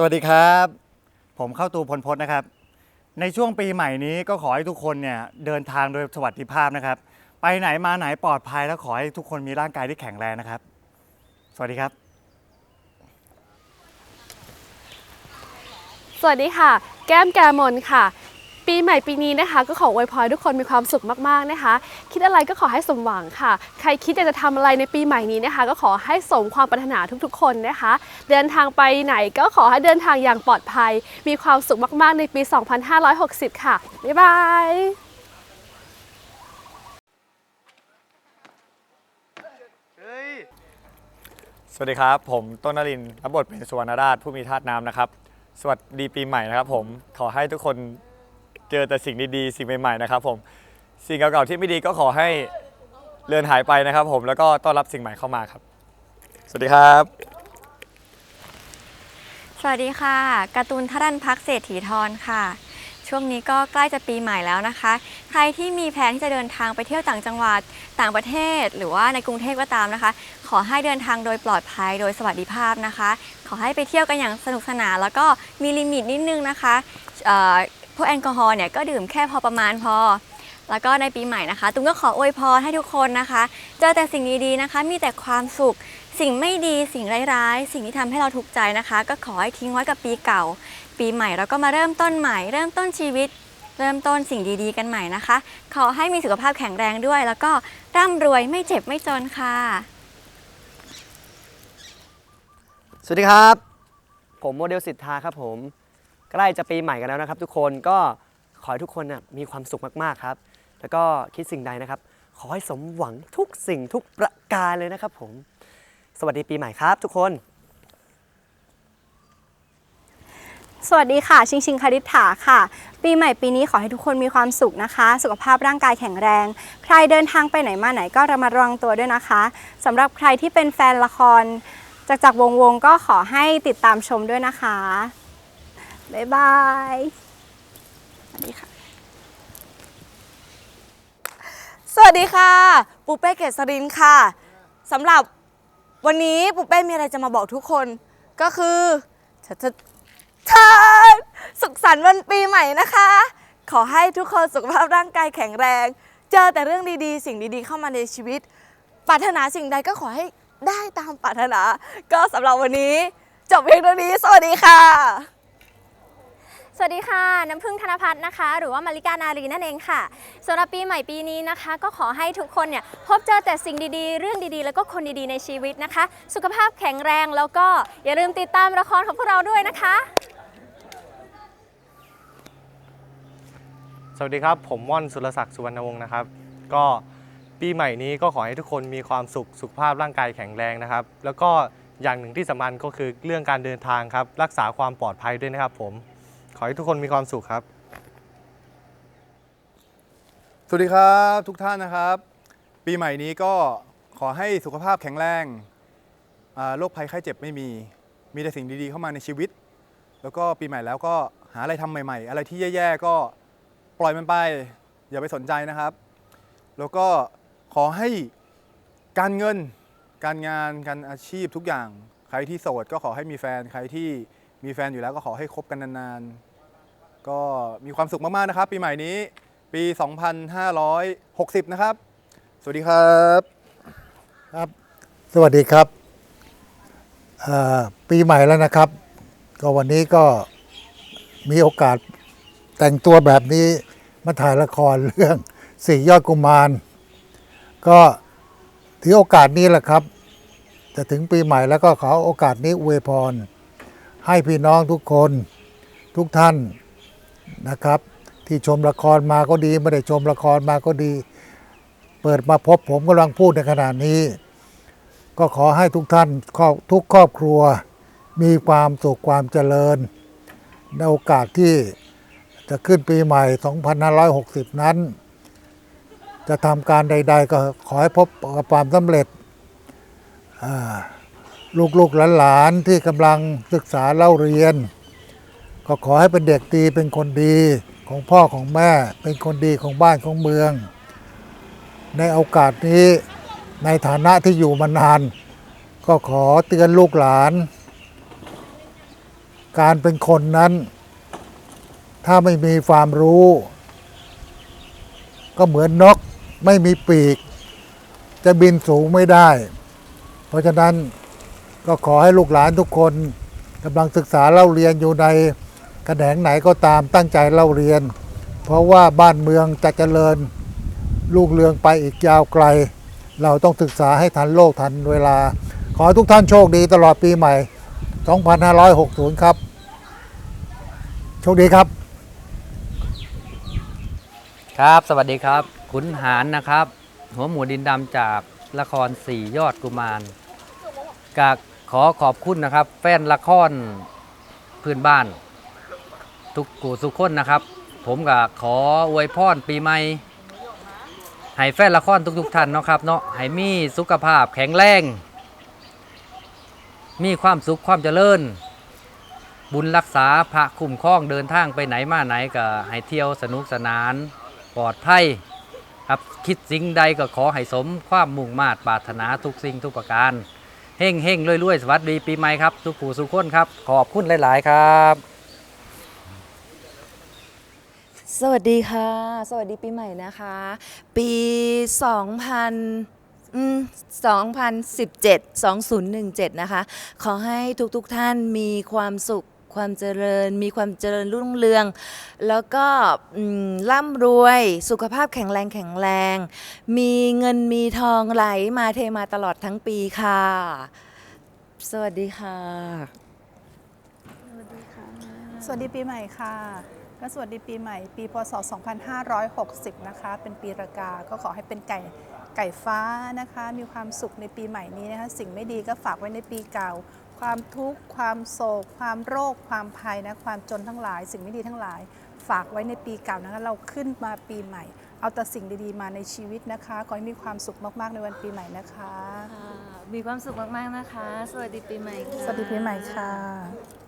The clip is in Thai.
สวัสดีครับ ผมเข้าตูพลพจน์นะครับ ในช่วงปีใหม่นี้ก็ขอให้ทุกคนเนี่ยเดินทางโดยสวัสดิภาพนะครับ ไปไหนมาไหนปลอดภัยแล้วขอให้ทุกคนมีร่างกายที่แข็งแรงนะครับ สวัสดีครับ สวัสดีค่ะ แก้มแกมนค่ะ ปีใหม่ปีนี้นะคะ ก็ขออวยพรให้ทุกคนมีความสุขมากๆนะคะ คิดอะไรก็ขอให้สมหวังค่ะ ใครคิดอยากจะทำอะไรในปีใหม่นี้นะคะ ก็ขอให้สมความปรารถนาทุกๆ คนนะคะ เดินทางไปไหนก็ขอให้เดินทางอย่างปลอดภัย มีความสุขมากๆในปี 2560 ค่ะ บ๊ายบายสวัสดีครับ ผมต้นนรินทร์รับบทเป็นสุวรรณราชผู้มีธาตุน้ำนะครับ สวัสดีปีใหม่นะครับผมขอให้ทุกคน เจอแต่สิ่งดีๆ สิ่งใหม่ๆนะครับผมสิ่งเก่าๆที่ไม่ดีก็ขอให้เลือนหายไปนะครับ ผมแล้วก็ต้อนรับสิ่งใหม่เข้ามาครับ สวัสดีครับ สวัสดีค่ะการ์ตูนทรันพักเศรษฐีทรค่ะ ช่วงนี้ก็ใกล้จะปีใหม่แล้วนะคะ ใครที่มีแผนที่จะเดินทางไปเที่ยวต่างจังหวัดต่างประเทศ หรือว่าในกรุงเทพก็ตามนะคะ ขอให้เดินทางโดยปลอดภัยโดยสวัสดิภาพนะคะ ขอให้ไปเที่ยวกันอย่างสนุกสนานแล้วก็มีลิมิตนิดนึงนะคะเอ่อ พวกแอลกอฮอล์เนี่ยก็ดื่มแค่พอประมาณพอ แล้วก็ในปีใหม่นะคะ ตุ้มก็ขออวยพรให้ทุกคนนะคะ เจอแต่สิ่งดีๆนะคะ มีแต่ความสุข สิ่งไม่ดี สิ่งร้ายๆ สิ่งที่ทำให้เราทุกข์ใจนะคะ ก็ขอให้ทิ้งไว้กับปีเก่า ปีใหม่เราก็มาเริ่มต้นใหม่ เริ่มต้นชีวิต เริ่มต้นสิ่งดีๆ กันใหม่นะคะ ขอให้มีสุขภาพแข็งแรงด้วย แล้วก็ร่ำรวยไม่เจ็บไม่จนค่ะ สวัสดีครับ ผมโมเดลสิทธาครับผม ใกล้จะปีใหม่กันแล้วนะครับ ทุกคนก็ขอให้ทุกคนนะมีความสุขมากๆครับ แล้วก็คิดสิ่งใดนะครับ ขอให้สมหวังทุกสิ่งทุกประการเลยนะครับผม สวัสดีปีใหม่ครับทุกคน สวัสดีค่ะ ชิงชิงคาริษฐาค่ะ ปีใหม่ปีนี้ขอให้ทุกคนมีความสุขนะคะ สุขภาพร่างกายแข็งแรง ใครเดินทางไปไหนมาไหนก็ระมัดระวังตัวด้วยนะคะสำหรับใครที่เป็นแฟนละครจากจากวงวงก็ขอให้ติดตามชมด้วยนะคะ บ๊ายบายสวัสดีค่ะ สวัสดีค่ะ ปูเป้เกษรินค่ะสำหรับวันนี้ปูเป้มีอะไรจะมาบอกทุกคนก็คือชะชะชาสุขสันต์วันปีใหม่นะคะ ขอให้ทุกคนสุขภาพร่างกายแข็งแรง เจอแต่เรื่องดีๆ สิ่งดีๆ เข้ามาในชีวิต ปรารถนาสิ่งใดก็ขอให้ได้ตามปรารถนา ก็สำหรับวันนี้ จบเพียงเท่านี้ สวัสดีค่ะ สวัสดีค่ะ น้ำพึ่งธนพัฒน์นะคะ หรือว่ามาริกานารีนั่นเองค่ะสำหรับปีใหม่ปีนี้นะคะ ก็ขอให้ทุกคนเนี่ยพบเจอแต่สิ่งดีๆ เรื่องดีๆ แล้วก็คนดีๆในชีวิตนะคะ สุขภาพแข็งแรงแล้วก็อย่าลืมติดตามละครของพวกเราด้วยนะคะ สวัสดีครับ ผมม่อนสุรศักดิ์สุวรรณวงศ์นะครับ ก็ปีใหม่นี้ก็ขอให้ทุกคนมีความสุขสุขภาพร่างกายแข็งแรงนะครับ แล้วก็อย่างหนึ่งที่สำคัญก็คือเรื่องการเดินทางครับรักษาความปลอดภัยด้วยนะครับผม ขอให้ทุกคนมีความสุขครับ สวัสดีครับทุกท่านนะครับ ปีใหม่นี้ก็ขอให้สุขภาพแข็งแรงโรคภัยไข้เจ็บไม่มี มีแต่สิ่งดีๆเข้ามาในชีวิต แล้วก็ปีใหม่แล้วก็หาอะไรทำใหม่ ๆ อะไรที่แย่ๆก็ปล่อยมันไป อย่าไปสนใจนะครับ แล้วก็ขอให้การเงิน การงาน การอาชีพทุกอย่าง ใครที่โสดก็ขอให้มีแฟน ใครที่มีแฟนอยู่แล้วก็ขอให้คบกันนานๆ ก็มีความสุขมาก ๆ นะครับ ปีใหม่นี้ปี 2560 นะครับ สวัสดีครับครับ สวัสดีครับเอ่อปีใหม่แล้วนะครับ ก็วันนี้ก็มีโอกาสแต่งตัวแบบนี้มาถ่ายละครเรื่องสี่ยอดกุมาร ก็ถือโอกาสนี้แหละครับ จะถึงปีใหม่แล้วก็ขอโอกาสนี้อวยพร ให้พี่น้องทุกคนทุกท่าน นะครับ ที่ชมละครมาก็ดีไม่ได้ชมละครมาก็ดี เปิดมาพบผมกำลังพูดในขณะนี้ ก็ขอให้ทุกท่านทุกครอบครัว มีความสุขความเจริญ ในโอกาสที่จะขึ้นปีใหม่ 2560 นั้น จะทำการใด ๆ ก็ขอให้พบกับความสำเร็จลูกๆหลานๆที่กำลังศึกษาเล่าเรียน ก็ขอให้เป็นเด็กดีเป็นคนดีของพ่อของแม่ เป็นคนดีของบ้านของเมือง ในโอกาสนี้ในฐานะที่อยู่มานาน ก็ขอเตือนลูกหลาน การเป็นคนนั้น ถ้าไม่มีความรู้ ก็เหมือนนกไม่มีปีก จะบินสูงไม่ได้ เพราะฉะนั้นก็ขอให้ลูกหลานทุกคนกำลังศึกษาเล่าเรียนอยู่ใน แขนงไหนก็ตามตั้งใจเล่าเรียน เพราะว่าบ้านเมืองจะเจริญลูกเรืองไปอีกยาวไกล เราต้องศึกษาให้ทันโลกทันเวลา ขอให้ทุกท่านโชคดีตลอดปีใหม่ 2560 ครับ โชคดีครับ ครับ สวัสดีครับ ขุนหารนะครับ หัวหมูดินดำจากละครสี่ยอดกุมารกากขอขอบคุณนะครับ แฟนละครพื้นบ้าน ทุกกูสุกคนนะครับ ผมก็ขออวยพรปีใหม่ให้แฟนละครทุกๆท่านเนาะครับเนาะให้มีสุขภาพแข็งแรง มีความสุขความเจริญ บุญรักษาพระคุ้มครองเดินทางไปไหนมาไหนก็ให้เที่ยวสนุกสนานปลอดภัยครับคิดสิ่งใดก็ขอให้สมความมุ่งมาตรปรารถนาทุกสิ่งทุกประการเฮ่งเฮ่งรวยรวยๆสวัสดีปีใหม่ครับทุกผู้สุขคนครับ ขอบคุณหลาย ๆ ครับ สวัสดีค่ะ สวัสดีปีใหม่นะคะ ปี 2000อืม2017 2017 นะคะ ขอให้ทุกๆทท่านมีความสุขความเจริญ มีความเจริญรุ่งเรือง แล้วก็ร่ำรวยสุขภาพแข็งแรงแข็งแรง มีเงินมีทองไหลมาเทมาตลอดทั้งปีค่ะ สวัสดีค่ะ สวัสดีปีใหม่ค่ะ ก็สวัสดีปีใหม่ ปีพศ 2560 นะคะ เป็นปีรากา ก็ขอให้เป็นไก่ไก่ฟ้านะคะ มีความสุขในปีใหม่นี้นะคะ สิ่งไม่ดีก็ฝากไว้ในปีเก่า ความทุกข์ ความโศก ความโรค ความภัยนะ ความจนทั้งหลาย สิ่งไม่ดีทั้งหลาย ฝากไว้ในปีเก่านะคะ เราขึ้นมาปีใหม่ เอาแต่สิ่งดีๆมาในชีวิตนะคะ ขอให้มีความสุขมากๆในวันปีใหม่นะคะ มีความสุขมากๆนะคะ สวัสดีปีใหม่ค่ะ สวัสดีปีใหม่ค่ะ